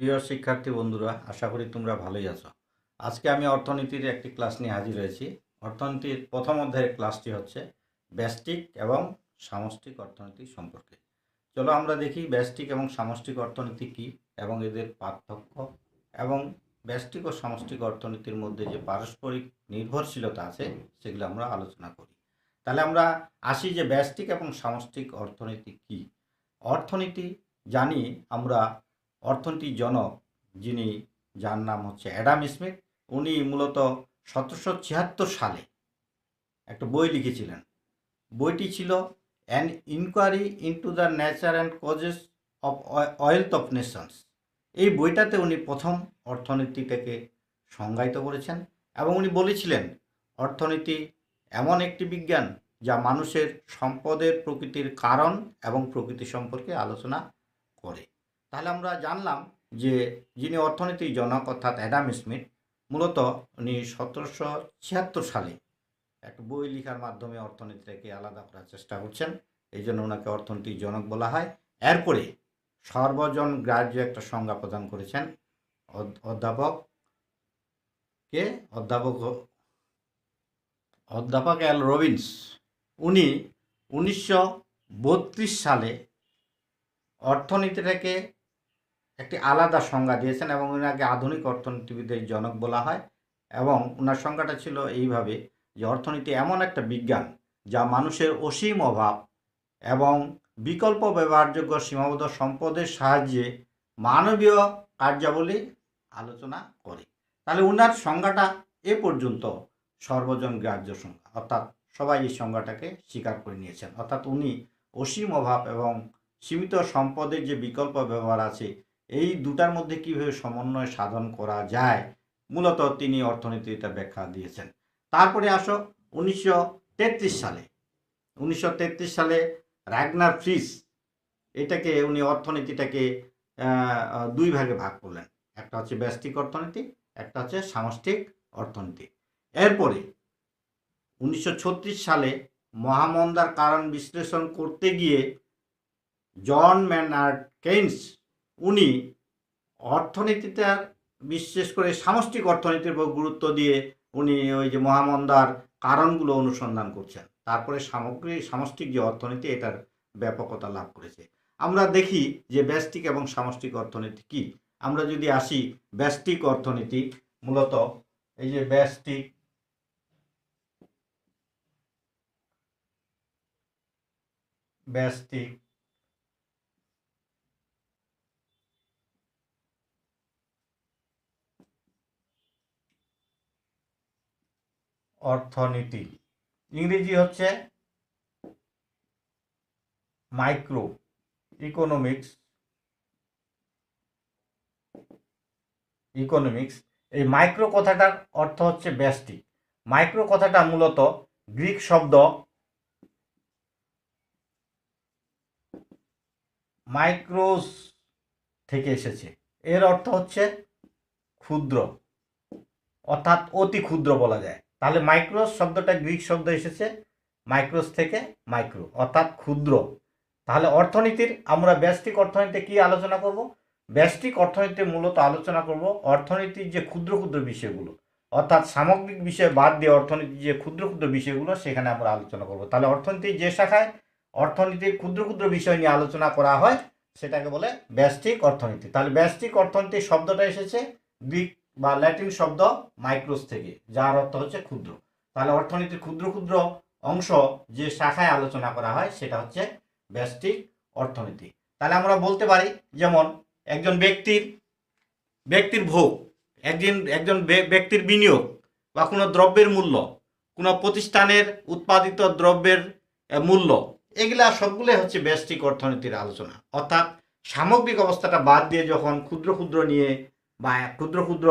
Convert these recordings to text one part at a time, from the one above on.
প্রিয় শিক্ষার্থী বন্ধুরা, আশা করি তোমরা ভালোই আছো। আজকে আমি অর্থনীতির একটি ক্লাস নিয়ে হাজির হয়েছি। অর্থনীতির প্রথম অধ্যায়ের ক্লাসটি হচ্ছে ব্যষ্টিক এবং সামষ্টিক অর্থনীতি সম্পর্কে। চলো আমরা দেখি ব্যষ্টিক এবং সামষ্টিক অর্থনীতি কী এবং এদের পার্থক্য এবং ব্যষ্টিক ও সামষ্টিক অর্থনীতির মধ্যে যে পারস্পরিক নির্ভরশীলতা আছে, সেগুলো আমরা আলোচনা করি। তাহলে আমরা আসি যে ব্যষ্টিক এবং সামষ্টিক অর্থনীতি কী। অর্থনীতি জানি আমরা অর্থনীতির জনক যিনি, যার নাম হচ্ছে অ্যাডাম স্মিথ, উনি মূলত সতেরোশো ছিয়াত্তর সালে একটা বই লিখেছিলেন। বইটি ছিল an inquiry into the nature and causes of wealth of nations এই বইটাতে উনি প্রথম অর্থনীতিটাকে সংজ্ঞায়িত করেছেন এবং উনি বলেছিলেন, অর্থনীতি এমন একটি বিজ্ঞান যা মানুষের সম্পদের প্রকৃতির কারণ এবং প্রকৃতি সম্পর্কে আলোচনা করে। তাহলে আমরা জানলাম যে যিনি অর্থনীতির জনক অর্থাৎ অ্যাডাম স্মিথ, মূলত উনি সতেরোশো ছিয়াত্তর সালে একটা বই লেখার মাধ্যমে অর্থনীতিটাকে আলাদা করার চেষ্টা করছেন। এই জন্য ওনাকে অর্থনীতির জনক বলা হয়। এরপরে সর্বজন গ্রাহ্য একটা সংজ্ঞা প্রদান করেছেন। অধ- অধ্যাপক কে? অধ্যাপক অধ্যাপক এল রবিন্স। উনি উনিশশো বত্রিশ সালে অর্থনীতিটাকে একটি আলাদা সংজ্ঞা দিয়েছেন এবং ওনাকে আধুনিক অর্থনীতিবিদের জনক বলা হয় এবং ওনার সংজ্ঞাটা ছিল এইভাবে যে অর্থনীতি এমন একটা বিজ্ঞান যা মানুষের অসীম অভাব এবং বিকল্প ব্যবহারযোগ্য সীমাবদ্ধ সম্পদের সাহায্যে মানবীয় কার্যাবলী আলোচনা করে। তাহলে ওনার সংজ্ঞাটা এ পর্যন্ত সর্বজন গ্রাহ্য সংজ্ঞা অর্থাৎ সবাই এই সংজ্ঞাটাকে স্বীকার করে নিয়েছেন। অর্থাৎ উনি অসীম অভাব এবং সীমিত সম্পদের যে বিকল্প ব্যবহার আছে এই দুটার মধ্যে কীভাবে সমন্বয় সাধন করা যায়? মূলত তিনি অর্থনীতিটা ব্যাখ্যা দিয়েছেন। তারপরে আসো উনিশশো তেত্রিশ সালে। উনিশশো তেত্রিশ সালে রাগনার ফ্রিস এটাকে উনি অর্থনীতিটাকে দুই ভাগে ভাগ করলেন। একটা হচ্ছে ব্যষ্টিক অর্থনীতি, একটা হচ্ছে সামষ্টিক অর্থনীতি। এরপরে উনিশশো ছত্রিশ সালে মহামন্দার কারণ বিশ্লেষণ করতে গিয়ে জন ম্যানার্ড কেইন্স উনি অর্থনীতিতে বিশেষ করে সামষ্টিক অর্থনীতির উপর গুরুত্ব দিয়ে উনি ওই যে মহামন্দার কারণগুলো অনুসন্ধান করছেন। তারপরে সামগ্রিক সামষ্টিক যে অর্থনীতি, এটার ব্যাপকতা লাভ করেছে। আমরা দেখি যে ব্যষ্টিক এবং সামষ্টিক অর্থনীতি কি। আমরা যদি আসি, ব্যষ্টিক অর্থনীতি মূলত এই যে ব্যষ্টিক ব্যষ্টিক অর্থনীতি। ইংরেজি হচ্ছে মাইক্রো ইকোনমিক্স ইকোনমিক্স এই মাইক্রো কথাটার অর্থ হচ্ছে ব্যষ্টিক মাইক্রো কথাটা মূলত গ্রিক শব্দ মাইক্রোস থেকে এসেছে। এর অর্থ হচ্ছে ক্ষুদ্র, অর্থাৎ অতি ক্ষুদ্র বলা যায়। তাহলে মাইক্রোস শব্দটা গ্রিক শব্দ এসেছে মাইক্রোস থেকে মাইক্রো অর্থাৎ ক্ষুদ্র। তাহলে অর্থনীতির, আমরা ব্যষ্টিক অর্থনীতিতে কি আলোচনা করব? ব্যষ্টিক অর্থনীতিতে মূলত আলোচনা করব অর্থনীতির যে ক্ষুদ্র ক্ষুদ্র বিষয়গুলো, অর্থাৎ সামগ্রিক বিষয় বাদ দিয়ে অর্থনীতির যে ক্ষুদ্র ক্ষুদ্র বিষয়গুলো, সেখানে আমরা আলোচনা করব। তাহলে অর্থনীতির যে শাখায় অর্থনীতির ক্ষুদ্র ক্ষুদ্র বিষয় নিয়ে আলোচনা করা হয়, সেটাকে বলে ব্যষ্টিক অর্থনীতি। তাহলে ব্যষ্টিক অর্থনীতি শব্দটা এসেছে, গ্রিক বা ল্যাটিন শব্দ মাইক্রোস থেকে, যার অর্থ হচ্ছে ক্ষুদ্র। তাহলে অর্থনীতির ক্ষুদ্র ক্ষুদ্র অংশ যে শাখায় আলোচনা করা হয়, সেটা হচ্ছে ব্যষ্টিক অর্থনীতি। তাহলে আমরা বলতে পারি, যেমন একজন ব্যক্তির ব্যক্তির ভোগ একজন একজন ব্যক্তির বিনিয়োগ বা কোনো দ্রব্যের মূল্য, কোনো প্রতিষ্ঠানের উৎপাদিত দ্রব্যের মূল্য, এগুলা সবগুলোই হচ্ছে ব্যষ্টিক অর্থনীতির আলোচনা। অর্থাৎ সামগ্রিক অবস্থাটা বাদ দিয়ে যখন ক্ষুদ্র ক্ষুদ্র নিয়ে বা ক্ষুদ্র ক্ষুদ্র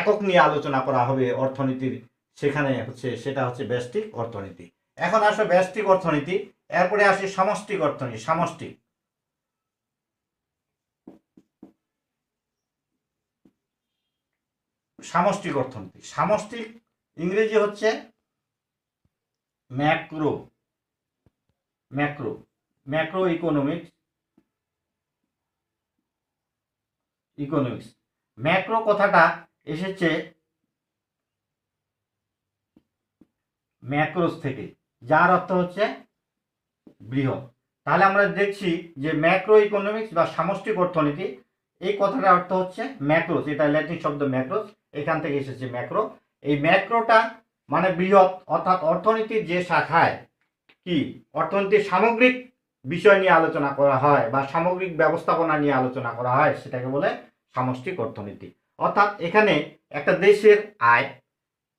একক নিয়ে আলোচনা করা হবে অর্থনীতির সেখানে হচ্ছে সেটা হচ্ছে ব্যষ্টিক অর্থনীতি। এখন আসো ব্যষ্টিক অর্থনীতি, এরপরে আসে সামষ্টিক অর্থনীতি, সামষ্টিক। সামষ্টিক অর্থনীতি, সামষ্টিক ইংরেজি হচ্ছে macro macro macro economics economics. Macro কথাটা এসেছে ম্যাক্রোস থেকে, যার অর্থ হচ্ছে বৃহৎ তাহলে আমরা দেখছি যে ম্যাক্রো ইকোনমিক্স বা সামষ্টিক অর্থনীতি, এই কথাটার অর্থ হচ্ছে ম্যাক্রোস, এটা ল্যাটিন শব্দ ম্যাক্রোস, এখান থেকে এসেছে ম্যাক্রো। এই ম্যাক্রোটা মানে বৃহৎ, অর্থাৎ অর্থনীতির যে শাখায় কি? অর্থনীতির সামগ্রিক বিষয় নিয়ে আলোচনা করা হয় বা সামগ্রিক ব্যবস্থাপনা নিয়ে আলোচনা করা হয়, সেটাকে বলে সামষ্টিক অর্থনীতি। অর্থাৎ এখানে একটা দেশের আয়,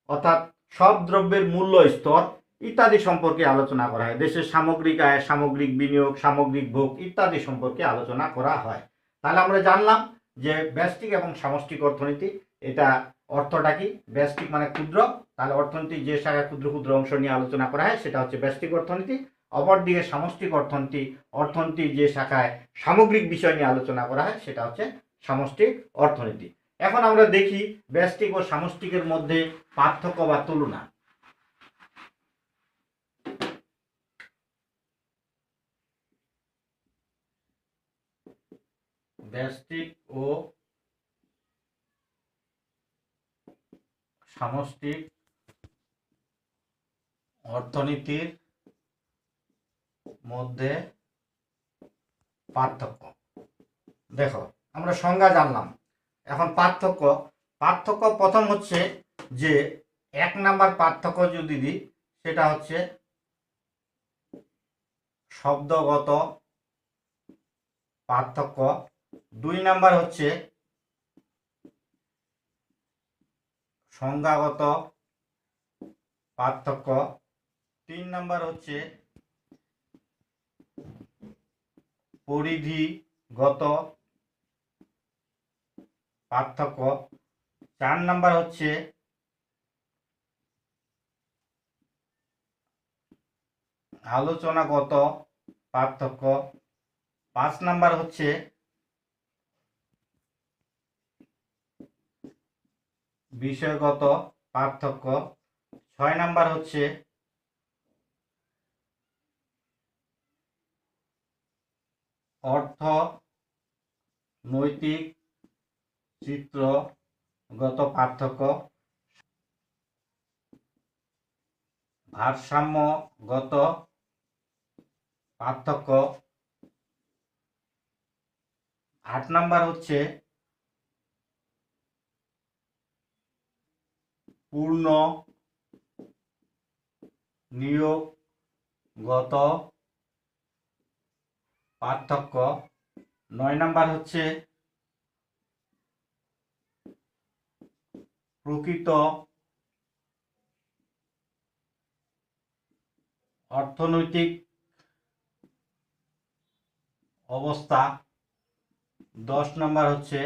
অর্থাৎ সব দ্রব্যের মূল্য, স্তর ইত্যাদি সম্পর্কে আলোচনা করা হয়। দেশের সামগ্রিক আয়, সামগ্রিক বিনিয়োগ, সামগ্রিক ভোগ ইত্যাদি সম্পর্কে আলোচনা করা হয়। তাহলে আমরা জানলাম যে ব্যষ্টিক এবং সামষ্টিক অর্থনীতি, এটা অর্থটা কি? ব্যষ্টিক মানে ক্ষুদ্র। তাহলে অর্থনীতি যে শাখায় ক্ষুদ্র ক্ষুদ্র অংশ নিয়ে আলোচনা করা হয়, সেটা হচ্ছে ব্যষ্টিক অর্থনীতি। অপরদিকে সামষ্টিক অর্থনীতি অর্থনীতি যে শাখায় সামগ্রিক বিষয় নিয়ে আলোচনা করা হয়, সেটা হচ্ছে সামষ্টিক অর্থনীতি। এখন আমরা দেখি ব্যষ্টিক ও সামষ্টিকের মধ্যে পার্থক্য বা তুলনা। ব্যষ্টিক ও সামষ্টিক অর্থনীতির মধ্যে পার্থক্য। দেখো আমরা সংজ্ঞা জানলাম। এখন পার্থক্য পার্থক্য প্রথম হচ্ছে যে এক নাম্বার পার্থক্য যদি দিই, সেটা হচ্ছে শব্দগত পার্থক্য। দুই নাম্বার হচ্ছে সংজ্ঞাগত পার্থক্য। তিন নাম্বার হচ্ছে পরিধিগত পার্থক্য। চার নাম্বার হচ্ছে আলোচনাগত পার্থক্য। পাঁচ নাম্বার হচ্ছে বিষয়গত পার্থক্য। ছয় নাম্বার হচ্ছে অর্থ নৈতিক চিত্রগত পার্থক্য। ভারসাম্যগত পার্থক্য। আট নাম্বার হচ্ছে পূর্ণ নিয়োগগত পার্থক্য। নয় নাম্বার হচ্ছে প্রকৃত অর্থনৈতিক অবস্থা। দশ নম্বর হচ্ছে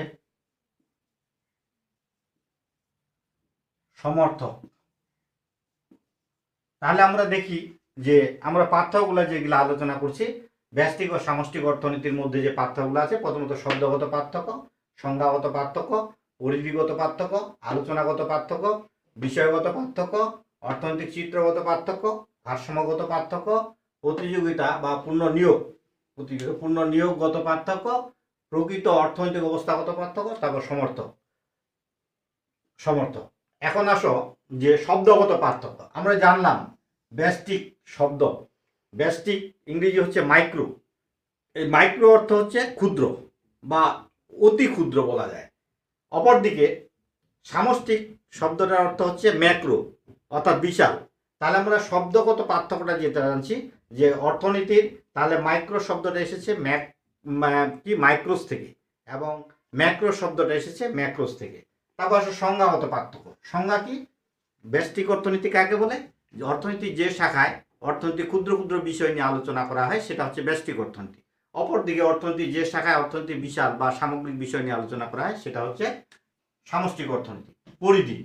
সমর্থক। তাহলে আমরা দেখি যে আমরা পার্থক্যগুলো যেগুলো আলোচনা করছি, ব্যষ্টিক ও সামষ্টিক অর্থনীতির মধ্যে যে পার্থক্যগুলো আছে, প্রথমত শব্দগত পার্থক্য, সংজ্ঞাগত পার্থক্য পরিধিগত পার্থক্য, আলোচনাগত পার্থক্য, বিষয়গত পার্থক্য, অর্থনৈতিক চিত্রগত পার্থক্য, ভারসাম্যগত পার্থক্য, প্রতিযোগিতা বা পূর্ণ নিয়োগ পূর্ণ নিয়োগগত পার্থক্য, প্রকৃত অর্থনৈতিক অবস্থাগত পার্থক্য, তারপর সমর্থক। সমর্থক। এখন আসো যে শব্দগত পার্থক্য। আমরা জানলাম ব্যাস্টিক শব্দ। ব্যাস্টিক ইংরেজি হচ্ছে মাইক্রো। এই মাইক্রো অর্থ হচ্ছে ক্ষুদ্র বা অতি ক্ষুদ্র বলা যায়। অপরদিকে সামষ্টিক শব্দটার অর্থ হচ্ছে ম্যাক্রো, অর্থাৎ বিশাল। তাহলে আমরা শব্দগত পার্থক্যটা যেটা জানছি, যে অর্থনীতির তাহলে মাইক্রো শব্দটা এসেছে ম্যাক কি, মাইক্রোস থেকে। এবং ম্যাক্রো শব্দটা এসেছে ম্যাক্রোস থেকে। তারপর আসলে সংজ্ঞাগত পার্থক্য। সংজ্ঞা কি? ব্যষ্টিক অর্থনীতি কাকে বলে অর্থনীতির যে শাখায় অর্থনীতি ক্ষুদ্র ক্ষুদ্র বিষয় নিয়ে আলোচনা করা হয়, সেটা হচ্ছে ব্যষ্টিক অর্থনীতি। অপরদিকে অর্থনীতির যে শাখায় অর্থনীতি বিশাল বা সামগ্রিক বিষয় নিয়ে আলোচনা করা হয়, সেটা হচ্ছে সামষ্টিক অর্থনীতি, পরিধি।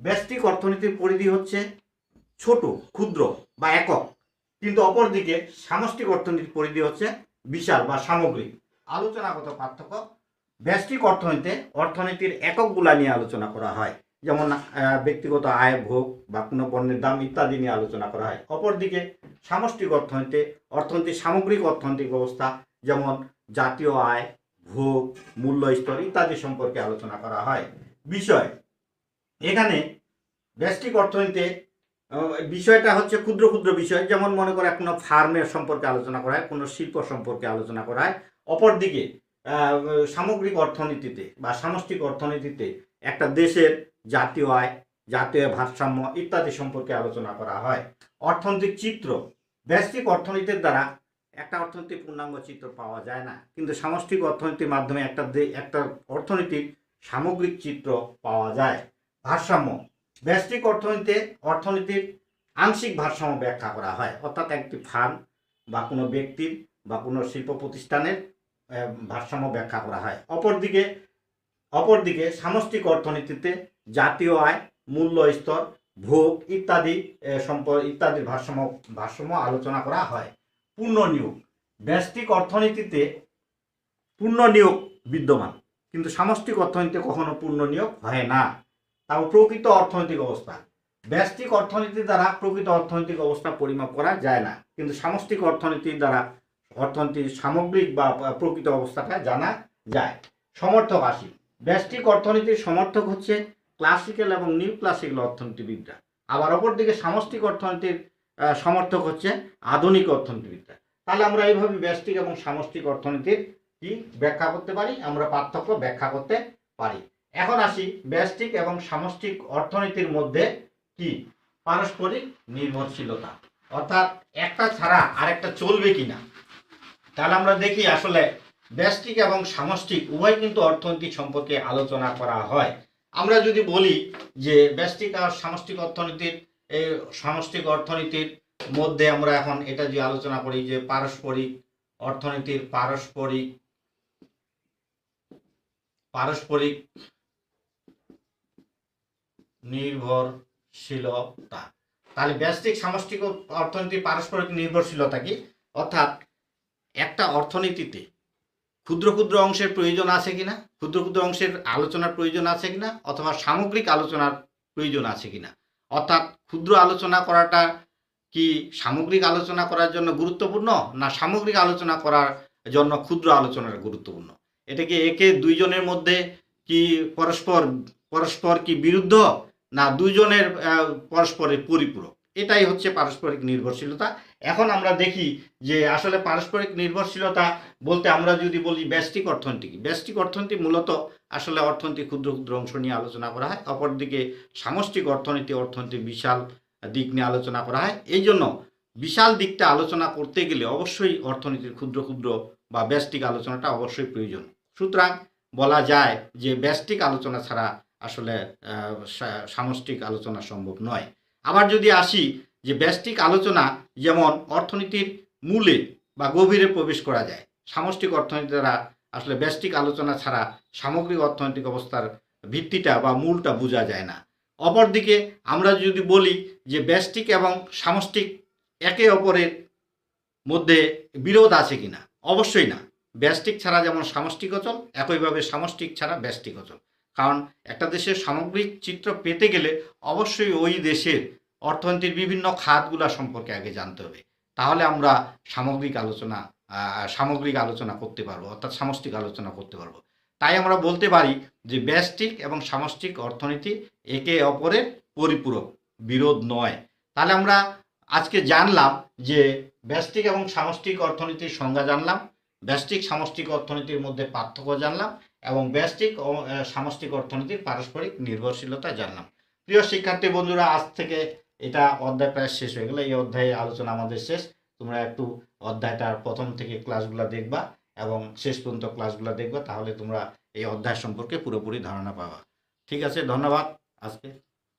ব্যষ্টিক অর্থনীতির পরিধি হচ্ছে ছোট, ক্ষুদ্র বা একক। কিন্তু অপরদিকে সামষ্টিক অর্থনীতির পরিধি হচ্ছে বিশাল বা সামগ্রিক। আলোচনাগত পার্থক্য, ব্যষ্টিক অর্থনীতিতে অর্থনীতির এককগুলা নিয়ে আলোচনা করা হয়। যেমন ব্যক্তিগত আয়, ভোগ বা কোনো পণ্যের দাম ইত্যাদি নিয়ে আলোচনা করা হয়। অপরদিকে সামষ্টিক অর্থনীতিতে অর্থনীতির সামগ্রিক অর্থনৈতিক ব্যবস্থা যেমন জাতীয় আয়, ভোগ, মূল্য স্তর ইত্যাদি সম্পর্কে আলোচনা করা হয়। বিষয়, এখানে ব্যষ্টিক অর্থনীতিতে বিষয়টা হচ্ছে ক্ষুদ্র ক্ষুদ্র বিষয়। যেমন মনে করে কোনো ফার্মের সম্পর্কে আলোচনা করা হয়, কোনো শিল্প সম্পর্কে আলোচনা করা হয়। অপরদিকে সামগ্রিক অর্থনীতিতে বা সামষ্টিক অর্থনীতিতে একটা দেশের জাতীয় আয়, জাতীয় ভারসাম্য ইত্যাদি সম্পর্কে আলোচনা করা হয়। অর্থনৈতিক চিত্র, ব্যষ্টিক অর্থনীতির দ্বারা একটা অর্থনীতির পূর্ণাঙ্গ চিত্র পাওয়া যায় না। কিন্তু সামষ্টিক অর্থনীতির মাধ্যমে একটা একটা অর্থনীতির সামগ্রিক চিত্র পাওয়া যায়। ভারসাম্য। ব্যষ্টিক অর্থনীতিতে অর্থনীতির আংশিক ভারসাম্য ব্যাখ্যা করা হয়। অর্থাৎ একটি ফার্ম বা কোনো ব্যক্তির বা কোনো শিল্প প্রতিষ্ঠানের ভারসাম্য ব্যাখ্যা করা হয়। অপরদিকে অপরদিকে সামষ্টিক অর্থনীতিতে জাতীয় আয়, মূল্য স্তর, ভোগ ইত্যাদি সম্পর্ক ইত্যাদির ভারসাম্য ভারসাম্য আলোচনা করা হয়। পূর্ণ নিয়োগ ব্যষ্টিক অর্থনীতিতে পূর্ণ নিয়োগ বিদ্যমান। কিন্তু সামষ্টিক অর্থনীতিতে কখনো পূর্ণ নিয়োগ হয় না। তাও প্রকৃত অর্থনৈতিক অবস্থা। ব্যষ্টিক অর্থনীতি দ্বারা প্রকৃত অর্থনৈতিক অবস্থা পরিমাপ করা যায় না। কিন্তু সামষ্টিক অর্থনীতির দ্বারা অর্থনীতির সামগ্রিক বা প্রকৃত অবস্থাটা জানা যায়। সমর্থক আসি ব্যষ্টিক অর্থনীতির সমর্থক হচ্ছে ক্লাসিক্যাল এবং নিউ ক্লাসিক্যাল অর্থনীতিবিদরা। আবার অপরদিকে সামষ্টিক অর্থনীতির সমর্থক হচ্ছে আধুনিক অর্থনীতিবিদরা। তাহলে আমরা এইভাবে ব্যষ্টিক এবং সামষ্টিক অর্থনীতির কি ব্যাখ্যা করতে পারি? আমরা পার্থক্য ব্যাখ্যা করতে পারি। এখন আসি ব্যষ্টিক এবং সামষ্টিক অর্থনীতির মধ্যে কি? পারস্পরিক নির্ভরশীলতা। অর্থাৎ একটা ছাড়া আরেকটা চলবে কিনা? তাহলে আমরা দেখি আসলে ব্যষ্টিক এবং সামষ্টিক উভয় কিন্তু অর্থনীতি সম্পর্কে আলোচনা করা হয়। আমরা যদি বলি যে ব্যষ্টিক আর সামষ্টিক অর্থনীতির এই সামষ্টিক অর্থনীতির মধ্যে আমরা এখন এটা যে আলোচনা করি যে পারস্পরিক অর্থনীতির পারস্পরিক পারস্পরিক নির্ভরশীলতা। তাহলে ব্যষ্টিক সামষ্টিক অর্থনীতি পারস্পরিক নির্ভরশীলতা কি? অর্থাৎ একটা অর্থনীতিতে ক্ষুদ্র ক্ষুদ্র অংশের প্রয়োজন আছে কিনা, ক্ষুদ্র ক্ষুদ্র অংশের আলোচনার প্রয়োজন আছে কিনা, অথবা সামগ্রিক আলোচনার প্রয়োজন আছে কিনা। অর্থাৎ ক্ষুদ্র আলোচনা করাটা কি সামগ্রিক আলোচনা করার জন্য গুরুত্বপূর্ণ না সামগ্রিক আলোচনা করার জন্য ক্ষুদ্র আলোচনার গুরুত্বপূর্ণ? এটা কি একে দুইজনের মধ্যে কি পরস্পর পরস্পর কি বিরুদ্ধ না দুইজনের পরস্পরের পরিপূরক? এটাই হচ্ছে পারস্পরিক নির্ভরশীলতা। এখন আমরা দেখি যে আসলে পারস্পরিক নির্ভরশীলতা বলতে আমরা যদি বলি ব্যষ্টিক অর্থনীতি? ব্যষ্টিক অর্থনীতি মূলত আসলে অর্থনীতি ক্ষুদ্র ক্ষুদ্র অংশ নিয়ে আলোচনা করা হয়, অপরদিকে সামষ্টিক অর্থনীতি অর্থনীতির বিশাল দিক নিয়ে আলোচনা করা হয়। এই জন্য বিশাল দিকটা আলোচনা করতে গেলে অবশ্যই অর্থনীতির ক্ষুদ্র ক্ষুদ্র বা ব্যষ্টিক আলোচনাটা অবশ্যই প্রয়োজন। সুতরাং বলা যায় যে ব্যষ্টিক আলোচনা ছাড়া আসলে সামষ্টিক আলোচনা সম্ভব নয়। আবার যদি আসি যে ব্যষ্টিক আলোচনা যেমন অর্থনীতির মূলে বা গভীরে প্রবেশ করা যায়, সামষ্টিক অর্থনীতি দ্বারা আসলে ব্যষ্টিক আলোচনা ছাড়া সামগ্রিক অর্থনৈতিক অবস্থার ভিত্তিটা বা মূলটা বোঝা যায় না। অপরদিকে আমরা যদি বলি যে ব্যষ্টিক এবং সামষ্টিক একে অপরের মধ্যে বিরোধ আছে কিনা? অবশ্যই না। ব্যষ্টিক ছাড়া যেমন সামষ্টিক অচল, একইভাবে সামষ্টিক ছাড়া ব্যষ্টিক অচল। কারণ একটা দেশের সামগ্রিক চিত্র পেতে গেলে অবশ্যই ওই দেশের অর্থনীতির বিভিন্ন খাতগুলা সম্পর্কে আগে জানতে হবে। তাহলে আমরা সামগ্রিক আলোচনা সামগ্রিক আলোচনা করতে পারব, অর্থাৎ সামষ্টিক আলোচনা করতে পারব। তাই আমরা বলতে পারি যে ব্যষ্টিক এবং সামষ্টিক অর্থনীতি একে অপরের পরিপূরক, বিরোধ নয়। তাহলে আমরা আজকে জানলাম যে ব্যষ্টিক এবং সামষ্টিক অর্থনীতির সংজ্ঞা জানলাম ব্যষ্টিক সামষ্টিক অর্থনীতির মধ্যে পার্থক্য জানলাম এবং ব্যষ্টিক ও সামষ্টিক অর্থনীতির পারস্পরিক নির্ভরশীলতা জানলাম। প্রিয় শিক্ষার্থী বন্ধুরা, আজ থেকে এটা অধ্যায় প্রায় শেষ হয়ে গেল। এই অধ্যায়ে আলোচনা আমাদের শেষ। তোমরা একটু অধ্যায়টার প্রথম থেকে ক্লাসগুলো দেখবা এবং শেষ পর্যন্ত ক্লাসগুলো দেখবা, তাহলে তোমরা এই অধ্যায় সম্পর্কে পুরোপুরি ধারণা পাবা। ঠিক আছে, ধন্যবাদ। আজকে